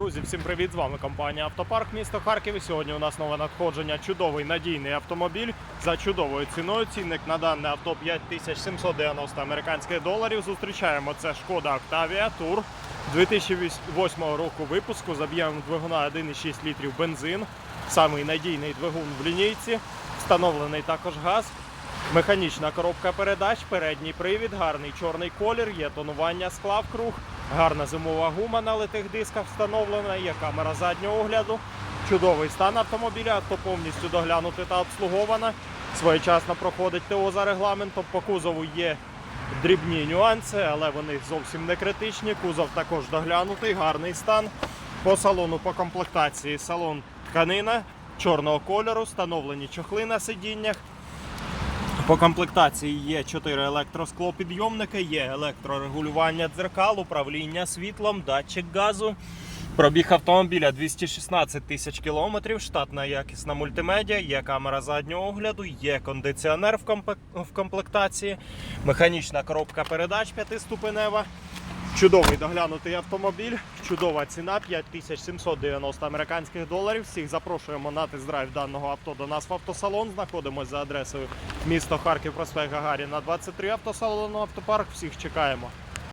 Друзі, всім привіт! З вами компанія Автопарк місто Харків. І сьогодні у нас нове надходження. Чудовий надійний автомобіль за чудовою ціною. Цінник на дане авто 5790 американських доларів. Зустрічаємо це Шкода Octavia Tour 2008 року випуску з об'ємом двигуна 1,6 літрів бензин. Самий надійний двигун в лінійці. Встановлений також газ. Механічна коробка передач, передній привід, гарний чорний колір, є тонування скла в круг, гарна зимова гума на литих дисках встановлена, є камера заднього огляду. Чудовий стан автомобіля, авто повністю доглянуте та обслуговане. Своєчасно проходить ТО за регламентом. По кузову є дрібні нюанси, але вони зовсім не критичні. Кузов також доглянутий, гарний стан. По салону, по комплектації салон тканина чорного кольору, встановлені чохли на сидіннях. По комплектації є 4 електросклопідйомники, є електрорегулювання дзеркал, управління світлом, датчик газу. Пробіг автомобіля 216 тисяч кілометрів, штатна якісна мультимедіа, є камера заднього огляду, є кондиціонер в, комплектації, механічна коробка передач п'ятиступенева. Чудовий доглянутий автомобіль, чудова ціна 5790 американських доларів. Всіх запрошуємо на тест-драйв даного авто до нас в автосалон. Знаходимося за адресою місто Харків, проспект Гагаріна, 23 автосалону автопарк. Всіх чекаємо.